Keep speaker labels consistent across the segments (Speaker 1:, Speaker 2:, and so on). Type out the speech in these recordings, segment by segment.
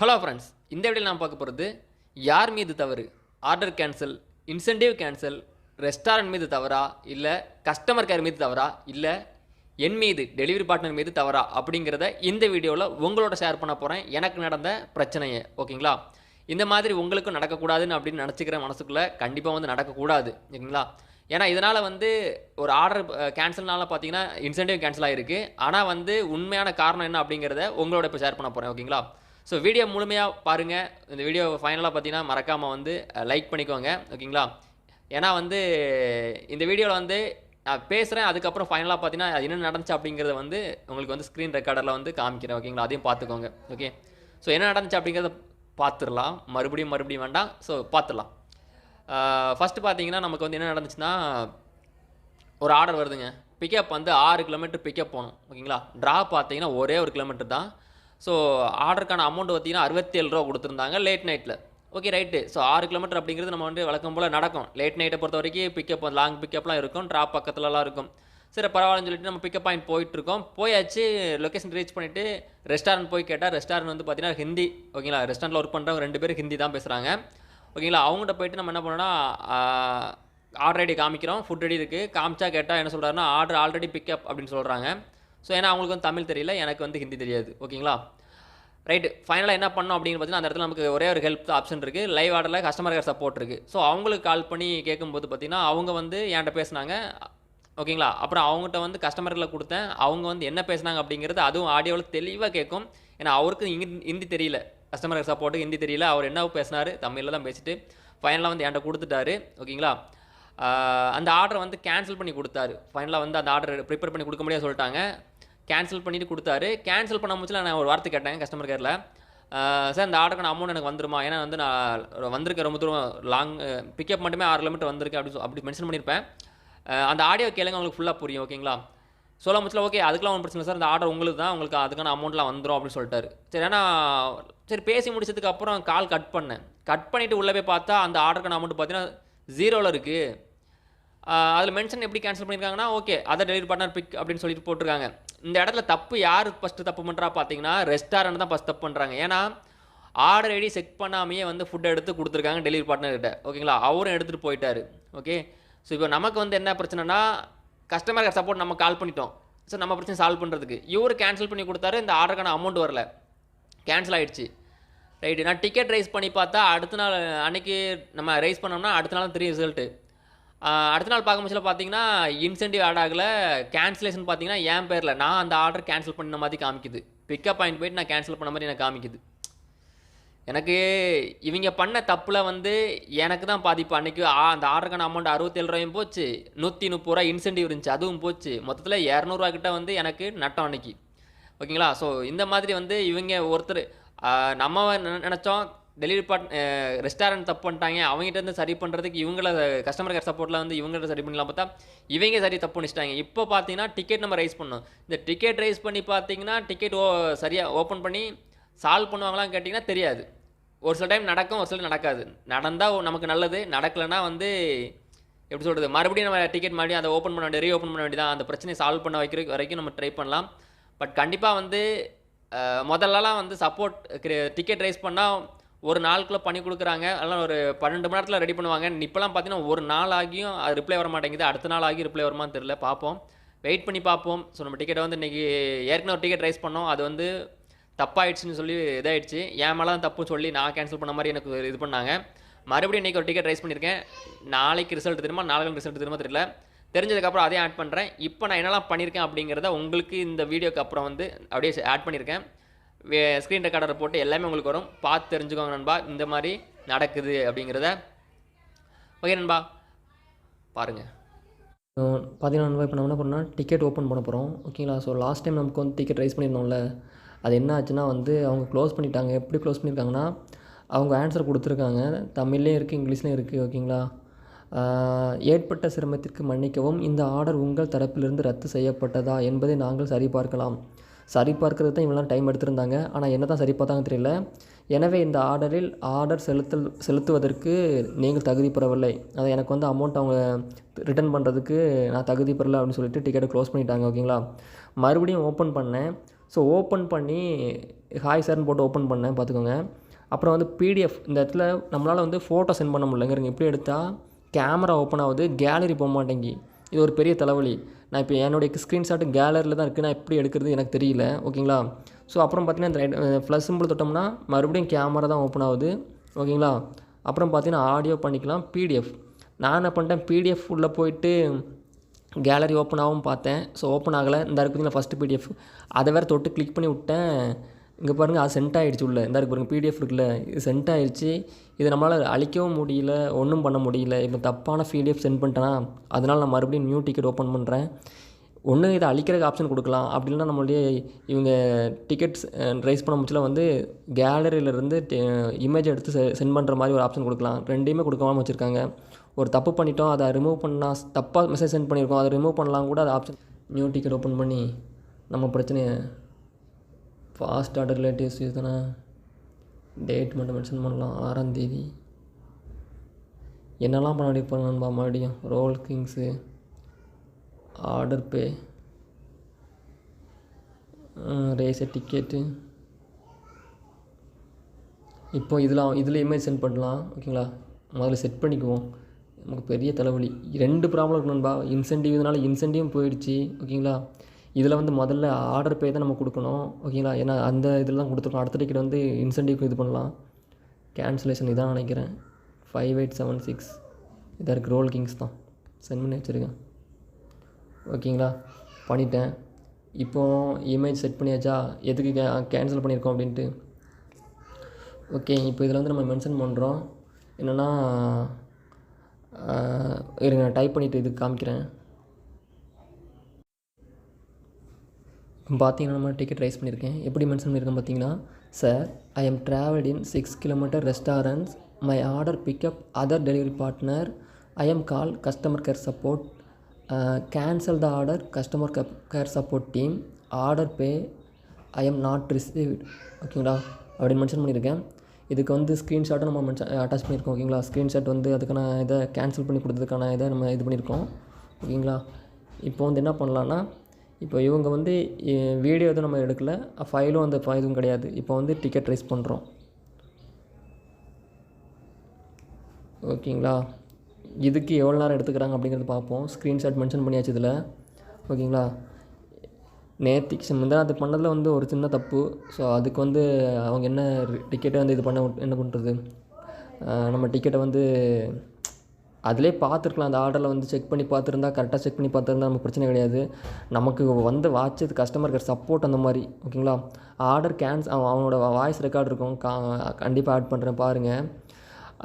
Speaker 1: Hello friends இந்த video நான் பார்க்க போகிறது யார் மீது தவறு order cancel incentive cancel restaurant மீது தவறா இல்லை கஸ்டமர் கேர் மீது தவறா இல்லை என் மீது டெலிவரி பார்ட்னர் மீது தவறா அப்படிங்கிறத இந்த வீடியோவில் உங்களோட ஷேர் பண்ண போகிறேன் எனக்கு நடந்த பிரச்சனையை ஓகேங்களா இந்த மாதிரி உங்களுக்கும் நடக்கக்கூடாதுன்னு அப்படின்னு நினச்சிக்கிற மனசுக்குள்ளே கண்டிப்பாக வந்து நடக்கக்கூடாது சரிங்களா ஏன்னா இதனால் வந்து ஒரு ஆர்டர் கேன்சல்னால பார்த்தீங்கன்னா இன்சென்டிவ் கேன்சல் ஆகிருக்கு ஆனால் வந்து உண்மையான காரணம் என்ன அப்படிங்கிறத உங்களோட இப்போ ஷேர் பண்ண போகிறேன் ஓகேங்களா ஸோ வீடியோ முழுமையாக பாருங்கள் இந்த வீடியோ ஃபைனலாக பார்த்தீங்கன்னா மறக்காமல் வந்து லைக் பண்ணிக்கோங்க ஓகேங்களா ஏன்னா வந்து இந்த வீடியோவில் வந்து நான் பேசுகிறேன் அதுக்கப்புறம் ஃபைனலாக பார்த்தீங்கன்னா அது என்ன நடந்துச்சு அப்படிங்கிறத வந்து உங்களுக்கு வந்து ஸ்க்ரீன் ரெக்கார்டரில் வந்து காமிக்கிறேன் ஓகேங்களா அதையும் பார்த்துக்கோங்க ஓகே ஸோ என்ன நடந்துச்சு அப்படிங்கிறத பார்த்துடலாம் மறுபடியும் மறுபடியும் வேண்டாம் ஸோ பார்த்துடலாம் ஃபஸ்ட்டு பார்த்தீங்கன்னா நமக்கு வந்து என்ன நடந்துச்சுன்னா ஒரு ஆர்டர் வருதுங்க பிக்கப் வந்து ஆறு கிலோமீட்டர் பிக்கப் போகணும் ஓகேங்களா ட்ரா பார்த்தீங்கன்னா ஒரே ஒரு கிலோமீட்டர் தான் ஸோ ஆர்டருக்கான அமௌண்ட் பார்த்திங்கன்னா அறுபத்தேழு ரூபா கொடுத்துருந்தாங்க லேட் நைட்டில் ஓகே ரைட்டு ஸோ ஆறு கிலோமீட்டர் அப்படிங்கிறது நம்ம வந்து வழக்கம் போல் நடக்கும் லேட் நைட்டை பொறுத்த வரைக்கும் பிக்கப் லாங் பிக்கப்லாம் இருக்கும் ட்ராப் பக்கத்துலலாம் இருக்கும் சரி பரவாயில்லன்னு சொல்லிட்டு நம்ம பிக்கப் பாயிண்ட் போயிட்டுருக்கோம் போயாச்சு லொக்கேஷன் ரீச் பண்ணிவிட்டு ரெஸ்டாரண்ட் போய் கேட்டால் ரெஸ்டாரண்ட் வந்து பார்த்தீங்கன்னா ஹிந்தி ஓகேங்களா ரெஸ்டாரண்ட்டில் ஒர்க் பண்ணுறவங்க ரெண்டு பேரும் ஹிந்தி தான் பேசுகிறாங்க ஓகேங்களா அவங்ககிட்ட போயிட்டு நம்ம என்ன பண்ணோன்னா ஆர்டர் ஐடி காமிக்கிறோம் ஃபுட் ரெடி இருக்குது காமிச்சா கேட்டால் என்ன சொல்கிறாருன்னா ஆர்டர் ஆல்ரெடி பிக்கப் அப்படின்னு சொல்கிறாங்க ஸோ ஏன்னா அவங்களுக்கு வந்து தமிழ் தெரியல எனக்கு வந்து ஹிந்தி தெரியாது ஓகேங்களா ரைட் ஃபைனலாக என்ன பண்ணோம் அப்படின்னு பார்த்தீங்கன்னா அந்த இடத்துல நமக்கு ஒரே ஒரு ஹெல்ப் ஆப்ஷன் இருக்குது லைவ் ஆர்டரில் கஸ்டமர் கேர் சப்போர்ட் இருக்குது ஸோ அவங்களுக்கு கால் பண்ணி கேட்கும்போது பார்த்தீங்கன்னா அவங்க வந்து என்கிட்ட பேசினாங்க ஓகேங்களா அப்புறம் அவங்ககிட்ட வந்து கஸ்டமர்களை கொடுத்தேன் அவங்க வந்து என்ன பேசினாங்க அப்படிங்கிறது அதுவும் ஆடியோவில் தெளிவாக கேட்கும் ஏன்னா அவருக்கு ஹிந்தி தெரியல கஸ்டமர் கேர் சப்போர்ட்டுக்கு ஹிந்தி தெரியல அவர் என்ன பேசினார் தமிழில் தான் பேசிட்டு ஃபைனலாக வந்து என்கிட்ட கொடுத்துட்டாரு ஓகேங்களா அந்த ஆர்டரை வந்து கேன்சல் பண்ணி கொடுத்தாரு ஃபைனலாக வந்து அந்த ஆர்டர் ப்ரிப்பேர் பண்ணி கொடுக்க முடியாது சொல்லிட்டாங்க கேன்சல் பண்ணிவிட்டு கொடுத்தாரு கேன்சல் பண்ண முடிச்சல நான் ஒரு வார்த்தை கேட்டேன் கஸ்டமர் கேரில் சார் இந்த ஆர்டருக்கான அமௌண்ட் எனக்கு வந்துருமா ஏன்னா வந்து நான் வந்திருக்கேன் ரொம்ப தூரம் லாங் பிக்கப் மட்டுமே ஆறு கிலோமீட்டர் வந்திருக்கேன் அப்படி அப்படி மென்ஷன் பண்ணியிருப்பேன் அந்த ஆடியோ கேளுங்க உங்களுக்கு ஃபுல்லாக புரியும் ஓகேங்களா சொல்ல முடிச்சல ஓகே அதுக்கெலாம் ஒன்றும் பிரச்சனை சார் இந்த ஆர்டர் உங்களுக்கு தான் உங்களுக்கு அதுக்கான அமௌண்ட்லாம் வந்துடும் அப்படின்னு சொல்லிட்டாரு சரி ஏன்னா சரி பேசி முடிச்சதுக்கு அப்புறம் கால் கட் பண்ணேன் கட் பண்ணிவிட்டு உள்ளே போய் பார்த்தா அந்த ஆர்டருக்கான அமௌண்ட் பார்த்தீங்கன்னா ஜீரோவில் இருக்குது அதில் மென்ஷன் எப்படி கேன்சல் பண்ணியிருக்காங்கன்னா ஓகே அதை டெலிவரி பார்ட்னர் பிக் அப்படின்னு சொல்லிட்டு போட்டிருக்காங்க இந்த இடத்துல தப்பு யார் ஃபஸ்ட்டு தப்பு பண்ணுறா பார்த்தீங்கன்னா ரெஸ்டாரண்ட் தான் ஃபஸ்ட் தப்பு பண்ணுறாங்க ஏன்னா ஆர்டர் ஐடி செக் பண்ணாமையே வந்து ஃபுட் எடுத்து கொடுத்துருக்காங்க டெலிவரி பார்ட்னர்கிட்ட ஓகேங்களா அவரும் எடுத்துகிட்டு போயிட்டார் ஓகே ஸோ இப்போ நமக்கு வந்து என்ன பிரச்சனைனா கஸ்டமர் கேர் சப்போர்ட் நம்ம கால் பண்ணிட்டோம் ஸோ நம்ம பிரச்சனை சால்வ் பண்ணுறதுக்கு இவர் கேன்சல் பண்ணி கொடுத்தாரு இந்த ஆர்டருக்கான அமௌண்ட் வரல கேன்சல் ஆகிடுச்சு ரைட்டு நான் டிக்கெட் ரைஸ் பண்ணி பார்த்தா அடுத்த நாள் அன்றைக்கி நம்ம ரைஸ் பண்ணோம்னா அடுத்த நாள் த்ரீ ரிசல்ட்டு அடுத்த நாள் பார்க்க முடிச்சல பார்த்தீங்கன்னா இன்சென்டிவ் ஆட் ஆகலை கேன்சலேஷன் பார்த்தீங்கன்னா என் பேரில் நான் அந்த ஆர்டர் கேன்சல் பண்ண மாதிரி காமிக்குது பிக்கப் பாயிண்ட் போயிட்டு நான் கேன்சல் பண்ண மாதிரி எனக்கு காமிக்குது எனக்கு இவங்க பண்ண தப்பில் வந்து எனக்கு தான் பாதிப்பு அன்றைக்கி அந்த ஆர்டருக்கான அமௌண்ட் அறுபத்தேழு ரூபாயும் போச்சு நூற்றி முப்பது ரூபா இன்சென்டிவ் இருந்துச்சு அதுவும் போச்சு மொத்தத்தில் இரநூறுவா கிட்ட வந்து எனக்கு நட்டம் அன்னைக்கு ஓகேங்களா ஸோ இந்த மாதிரி வந்து இவங்க ஒருத்தர் நம்ம நினச்சோம் டெலிவரி பார்ட் ரெஸ்டாரண்ட் தப்பு பண்ணிட்டாங்க அவங்ககிட்ட இருந்து சரி பண்ணுறதுக்கு இவங்கள கஸ்டமர் கேர் சப்போர்ட்டில் வந்து இவங்கள்ட்ட சரி பண்ணலாம் பார்த்தா இவங்க சரி தப்பு பண்ணிச்சிட்டாங்க இப்போ பார்த்தீங்கன்னா டிக்கெட் நம்ம ரைஸ் பண்ணோம் இந்த டிக்கெட் ரைஸ் பண்ணி பார்த்தீங்கன்னா டிக்கெட் ஓ சரியாக ஓப்பன் பண்ணி சால்வ் பண்ணுவாங்களான்னு கேட்டிங்கன்னா தெரியாது ஒரு சில டைம் நடக்கும் ஒரு சில நடக்காது நடந்தால் நமக்கு நல்லது நடக்கலைன்னா வந்து எப்படி சொல்கிறது மறுபடியும் நம்ம டிக்கெட் மறுபடியும் அதை ஓப்பன் பண்ண வேண்டிய ரீ ஓப்பன் பண்ண வேண்டியதான் அந்த பிரச்சனை சால்வ் பண்ண வைக்கிற வரைக்கும் நம்ம ட்ரை பண்ணலாம் பட் கண்டிப்பாக வந்து முதல்லலாம் வந்து சப்போர்ட் டிக்கெட் ரைஸ் பண்ணால் ஒரு நாளுக்குள்ளே பண்ணி கொடுக்குறாங்க அதெல்லாம் ஒரு பன்னெண்டு மணி நேரத்தில் ரெடி பண்ணுவாங்க இப்போலாம் பார்த்தீங்கன்னா ஒரு நாள் ஆகியும் அது ரிப்ளை வர மாட்டேங்குது அடுத்த நாள் ஆகியும் ரிப்ளை வருமானு தெரில பார்ப்போம் வெயிட் பண்ணி பார்ப்போம் ஸோ நம்ம டிக்கெட்டை வந்து இன்றைக்கி ஏற்கனவே ஒரு டிக்கெட் ரைஸ் பண்ணோம் அது வந்து தப்பாயிடுச்சுன்னு சொல்லி இதாகிடுச்சு என் மேலே தான் தப்புன்னு சொல்லி நான் கேன்சல் பண்ண மாதிரி எனக்கு இது பண்ணாங்க மறுபடியும் இன்றைக்கி ஒரு டிக்கெட் ரைஸ் பண்ணியிருக்கேன் நாளைக்கு ரிசல்ட் தெரியுமா நாளைக்கு ரிசல்ட் திரும்ப தெரியல தெரிஞ்சதுக்கப்புறம் அதையும் ஆட் பண்ணுறேன் இப்போ நான் என்னெல்லாம் பண்ணியிருக்கேன் அப்படிங்கிறத உங்களுக்கு இந்த வீடியோக்கு அப்புறம் வந்து அப்படியே ஆட் பண்ணியிருக்கேன் ஸ்க்ரீன் ரெக்கார்டரை போட்டு எல்லாமே உங்களுக்கு வரும் பார்த்து தெரிஞ்சுக்கோங்க நண்பா இந்த மாதிரி நடக்குது அப்படிங்கிறத ஓகே நண்பா பாருங்கள்
Speaker 2: பார்த்தீங்கன்னா நண்பா இப்போ நம்ம என்ன பண்ணோம்னா டிக்கெட் ஓப்பன் பண்ண போகிறோம் ஓகேங்களா ஸோ லாஸ்ட் டைம் நமக்கு வந்து டிக்கெட் ரைஸ் பண்ணியிருந்தோம்ல அது என்ன ஆச்சுன்னா வந்து அவங்க க்ளோஸ் பண்ணிட்டாங்க எப்படி க்ளோஸ் பண்ணியிருக்காங்கன்னா அவங்க ஆன்சர் கொடுத்துருக்காங்க தமிழ்லேயும் இருக்குது இங்கிலீஷ்லேயும் இருக்குது ஓகேங்களா ஏற்பட்ட சிரமத்திற்கு மன்னிக்கவும் இந்த ஆர்டர் உங்கள் தரப்பிலிருந்து ரத்து செய்யப்பட்டதா என்பதை நாங்கள் சரிபார்க்கலாம் சரி பார்க்கறது தான் இவங்களாம் டைம் எடுத்திருந்தாங்க ஆனால் என்ன தான் சரி பார்த்தாங்க தெரியல எனவே இந்த ஆர்டரில் ஆர்டர் செலுத்தல் செலுத்துவதற்கு நீங்கள் தகுதி பெறவில்லை அதை எனக்கு வந்து அமௌண்ட் அவங்க ரிட்டர்ன் பண்ணுறதுக்கு நான் தகுதி பெறலை அப்படின்னு சொல்லிட்டு டிக்கெட்டை க்ளோஸ் பண்ணிட்டாங்க ஓகேங்களா மறுபடியும் ஓப்பன் பண்ணேன் ஸோ ஓப்பன் பண்ணி ஹாய் சார்னு போட்டு ஓப்பன் பண்ணேன் பார்த்துக்கோங்க அப்புறம் வந்து பிடிஎஃப் இந்த இடத்துல நம்மளால் வந்து ஃபோட்டோ சென்ட் பண்ண முடியலங்கிறங்க எப்படி எடுத்தால் கேமரா ஓப்பன் ஆகுது கேலரி போக மாட்டேங்கி இது ஒரு பெரிய தலைவலி நான் இப்போ என்னுடைய ஸ்க்ரீன்ஷாட்டு கேலரியில் தான் இருக்குது நான் எப்படி எடுக்கிறது எனக்கு தெரியல ஓகேங்களா ஸோ அப்புறம் பார்த்தீங்கன்னா இந்த ப்ளஸ் சிம்பிள் தொட்டோம்னா மறுபடியும் கேமரா தான் ஓப்பன் ஆகுது ஓகேங்களா அப்புறம் பார்த்தீங்கன்னா ஆடியோ பண்ணிக்கலாம் பிடிஎஃப் நான் என்ன பண்ணிட்டேன் பிடிஎஃப் உள்ளே போயிட்டு கேலரி ஓப்பன் ஆகும் பார்த்தேன் ஸோ ஓப்பன் ஆகலை இந்த இருக்குதுங்களா ஃபஸ்ட்டு பிடிஎஃப் அதை வேறு தொட்டு கிளிக் பண்ணி விட்டேன் இங்கே பாருங்கள் அது சென்ட் ஆகிடுச்சு உள்ள இந்த இருக்குது பாருங்கள் பிடிஎஃப் இருக்குல்ல இது சென்ட் ஆகிடுச்சு இதை நம்மளால் அழிக்கவும் முடியல ஒன்றும் பண்ண முடியல இப்போ தப்பான பிடிஎஃப் சென்ட் பண்ணிட்டேன்னா அதனால் நான் மறுபடியும் நியூ டிக்கெட் ஓப்பன் பண்ணுறேன் ஒன்று இதை அழிக்கிறதுக்கு ஆப்ஷன் கொடுக்கலாம் அப்படி இல்லைனா நம்மளுடைய இவங்க டிக்கெட்ஸ் ரைஸ் பண்ண முடிச்சில் வந்து கேலரியிலேருந்து இமேஜ் எடுத்து சென்ட் பண்ணுற மாதிரி ஒரு ஆப்ஷன் கொடுக்கலாம் ரெண்டையுமே கொடுக்காமல் வச்சுருக்காங்க ஒரு தப்பு பண்ணிட்டோம் அதை ரிமூவ் பண்ணால் தப்பாக மெசேஜ் சென்ட் பண்ணியிருக்கோம் அதை ரிமூவ் பண்ணலாம் கூட அது ஆப்ஷன் நியூ டிக்கெட் ஓப்பன் பண்ணி நம்ம பிரச்சனையை ஃபாஸ்ட் ஆர்டர் ரிலேட்டிவ்ஸ் தானே டேட் மட்டும் மென்ஷன் பண்ணலாம் தேதி என்னெல்லாம் பண்ண வேண்டிய பண்ணணும்பா மறுபடியும் ரோல் கிங்ஸு ஆர்டர் பே ரேச டிக்கெட்டு இப்போ இதில் இமேஜ் சென்ட் பண்ணலாம் ஓகேங்களா முதல்ல செட் பண்ணிக்குவோம் நமக்கு பெரிய தலைவலி ரெண்டு ப்ராப்ளம் இருக்கணும்பா இதனால் இன்சென்டிவும் போயிடுச்சு ஓகேங்களா இதில் வந்து முதல்ல ஆர்டர் பே தான் நம்ம கொடுக்கணும் ஓகேங்களா ஏன்னா அந்த இதில் தான் கொடுத்துருக்கோம் அடுத்த டிக்கெட் வந்து இன்சென்டிவ் இது பண்ணலாம் கேன்சலேஷன் இதான் நினைக்கிறேன் ஃபைவ் எயிட் செவன் சிக்ஸ் இதாக இருக்குது ரோல் கிங்ஸ் தான் சென்ட் பண்ணி வச்சுருக்கேன் ஓகேங்களா பண்ணிட்டேன் இப்போது இமேஜ் செட் பண்ணியாச்சா எதுக்கு கே கேன்சல் பண்ணியிருக்கோம் அப்படின்ட்டு ஓகே இப்போ இதில் வந்து நம்ம மென்ஷன் பண்ணுறோம் என்னென்னா இருங்க டைப் பண்ணிவிட்டு இது காமிக்கிறேன் பார்த்தீங்கன்னா நம்ம டிக்கெட் ரைஸ் பண்ணியிருக்கேன் எப்படி மென்ஷன் பண்ணியிருக்கேன் பார்த்தீங்கன்னா sir I am travelled in six kilometre restaurants my order pickup other delivery partner I am call customer care support cancel the order customer care support team order pay I am not received ஓகேங்களா அப்படின்னு mention பண்ணியிருக்கேன் இதுக்கு வந்து ஸ்க்ரீன்ஷாட்டும் நம்ம mention attach பண்ணியிருக்கோம் ஓகேங்களா screenshot வந்து அதுக்கான இதை கேன்சல் பண்ணி கொடுத்ததுக்கான இதை நம்ம இது பண்ணியிருக்கோம் ஓகேங்களா இப்போ வந்து என்ன பண்ணலான்னா இப்போ இவங்க வந்து வீடியோ எதுவும் நம்ம எடுக்கலை ஃபைலும் அந்த இதுவும் கிடையாது இப்போ வந்து டிக்கெட் ரைஸ் பண்ணுறோம் ஓகேங்களா இதுக்கு எவ்வளோ நேரம் எடுத்துக்கிறாங்க அப்படிங்கிறது பார்ப்போம் ஸ்க்ரீன்ஷாட் மென்ஷன் பண்ணியாச்சு இதில் ஓகேங்களா நேத்திக்கு அது பண்ணதில் வந்து ஒரு சின்ன தப்பு ஸோ அதுக்கு வந்து அவங்க என்ன டிக்கெட்டை வந்து இது பண்ண என்ன பண்ணுறது நம்ம டிக்கெட்டை வந்து அதிலே பார்த்துருக்கலாம் அந்த ஆர்டரில் வந்து செக் பண்ணி பார்த்துருந்தா கரெக்டாக செக் பண்ணி பார்த்துருந்தா நமக்கு பிரச்சனை கிடையாது நமக்கு வந்து வாட்ச் கேர் சப்போர்ட் அந்த மாதிரி ஓகேங்களா ஆர்டர் கேன்ஸ் அவன் அவனோட வாய்ஸ் ரெக்கார்டு இருக்கும் கா கண்டிப்பாக ஆட் பண்ணுறேன் பாருங்கள்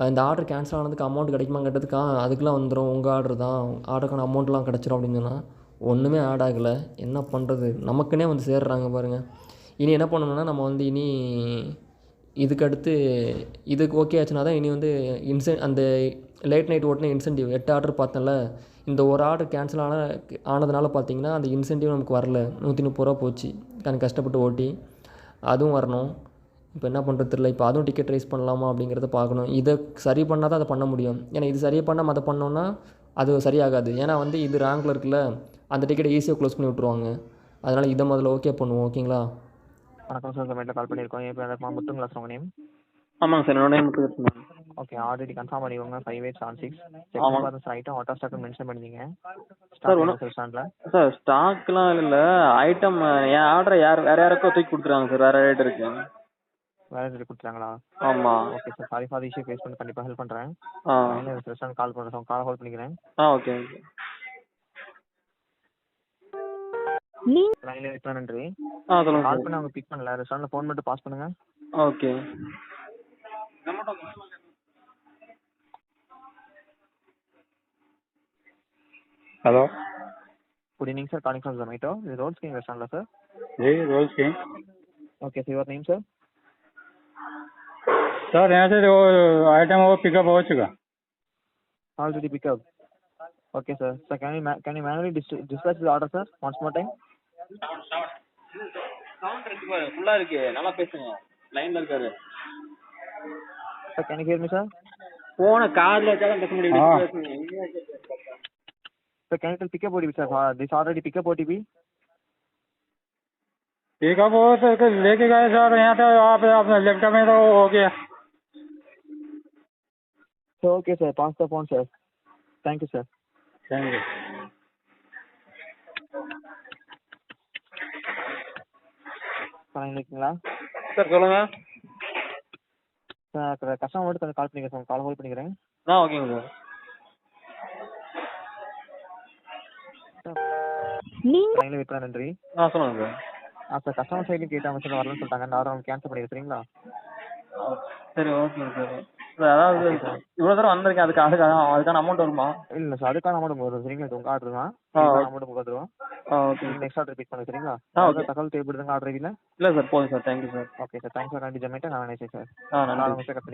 Speaker 2: இந்த ஆர்டர் கேன்சல் ஆனதுக்கு அமௌண்ட் கிடைக்குமா கேட்டதுக்கா அதுக்கெலாம் வந்துடும் உங்கள் ஆர்டர் தான் ஆர்டருக்கான அமௌண்ட்லாம் கிடச்சிரும் அப்படின்னு சொன்னால் ஒன்றுமே ஆட் ஆகலை என்ன பண்ணுறது நமக்குன்னே வந்து சேர்றாங்க பாருங்கள் இனி என்ன பண்ணணும்னா நம்ம வந்து இனி இதுக்கடுத்து இதுக்கு ஓகே ஆச்சுன்னா தான் இனி வந்து இன்சென்ட் அந்த லேட் நைட் ஓட்டின இன்சென்டிவ் எட்டு ஆர்டர் பார்த்தேன்ல இந்த ஒரு ஆர்டர் கேன்சல் ஆன ஆனதுனால பார்த்தீங்கன்னா அந்த இன்சென்டிவ் நமக்கு வரல நூற்றி முப்பது ரூபா போச்சு எனக்கு கஷ்டப்பட்டு ஓட்டி அதுவும் வரணும் இப்போ என்ன பண்ணுறது தெரியல இப்போ அதுவும் டிக்கெட் ரைஸ் பண்ணலாமா அப்படிங்கிறத பார்க்கணும் இதை சரி பண்ணால் தான் அதை பண்ண முடியும் ஏன்னா இது சரியாக பண்ணாமல் அதை பண்ணோன்னா அது சரியாகாது ஏன்னா வந்து இது ரேங்கில் இருக்குல்ல அந்த டிக்கெட்டை ஈஸியாக க்ளோஸ் பண்ணி விட்ருவாங்க அதனால் இதை முதல்ல ஓகே பண்ணுவோம் ஓகேங்களா
Speaker 3: வணக்கம் சார் கால் பண்ணியிருக்கோம் இப்போ சார்
Speaker 4: ஆமாங்க சார் என்னோட
Speaker 3: ஓகே ஆல்ரெடி கன்ஃபார்ம் பண்ணிக்கோங்க five eight seven six item auto stock mention பண்ணீங்க சார் ஒன்றும்
Speaker 4: சார் ஸ்டாக்லாம் இல்ல ஐட்டம் என் ஆர்டர் யார் வேற யாருக்கோ தூக்கி கொடுத்துறாங்க சார் வேற ரேட் இருக்கு
Speaker 3: வேற ரேட் கொடுத்துறாங்களா ஆமா okay sir sorry for issue face பண்ணி கண்டிப்பா ஹெல்ப் பண்ணுறேன் ரெஸ்டாரண்ட் கால் பண்றேன் கால் ஹோல்ட் பண்ணிக்கிறேன் ஆ ஓகே லைன்ல நன்றி ஆ சொல்லுங்க கால் அவங்க பிக் பண்ணல ஃபோன் மட்டும் பாஸ் பண்ணுங்க
Speaker 4: okay Hello.
Speaker 3: Good evening, sir. Calling from Zomato. Is Rolls King restaurant, sir?
Speaker 4: जी रोल सिंह
Speaker 3: Okay, sir. Your name, sir?
Speaker 4: Sir यहाँ से वो आइटम वो पिकअप हो चुका
Speaker 3: Already pick up. Okay, sir. Sir, can you ma- can you manually dis- dispatch the order, sir? Once more time.
Speaker 5: Sound இருக்கு பாரு ஃபுல்லா இருக்கு நல்லா பேசுங்க லைன்ல இருக்காரு
Speaker 3: Sir, can you hear me, sir?
Speaker 5: போன கார்ல வச்சாலும் பேச முடியல हाँ.
Speaker 3: Sir, can you tell pickup OTP, sir? This already pickup OTP.
Speaker 4: Pickup वो सर लेके गए सर यहाँ तो आप अपने लैपटॉप में तो हो गया
Speaker 3: सर ओके सर पाँच सौ phone sir thank you sir thank you பண்ணிருக்கீங்களா சார் சொல்லுங்க சார் கஸ்டமர் மட்டும் கொஞ்சம் கால் பண்ணிக்கிறேன் சார் கால் ஹோல்ட் பண்ணிக்கிறேன் ஆ ஓகேங்க சார் நீங்க வெயிட் நன்றி ஆ சொல்லுங்க சார் சார் கஸ்டமர் சைடுல கேட்டாங்க சார் வரலன்னு சொல்றாங்க இந்த ஆர்டர் கேன்சல் பண்ணி வைக்கிறீங்களா
Speaker 4: சரி ஓகே சார் அதாவது இவ்வளவு தூரம் வந்திருக்கேன் அதுக்கு அதுக்கான அதுக்கான அமௌண்ட் வருமா
Speaker 3: இல்ல சார் அதுக்கான அமௌண்ட் வரும் சரிங்களா உங்க ஆர்டர் தான் அமௌண்ட்
Speaker 4: உங்களுக்கு
Speaker 3: நெக்ஸ்ட் ஆர்டர் ரிப்பீட் பண்ண சரிங்களா ஓகே தகவல் தேவைப்படுதுங்க ஆர்டர் இல்ல
Speaker 4: இல்ல சார் போதும் sir thank you sir okay
Speaker 3: sir thanks for நன்றி ஜமேட்டா நான் நினைச்சேன் சார்
Speaker 4: நான் நாலு சார்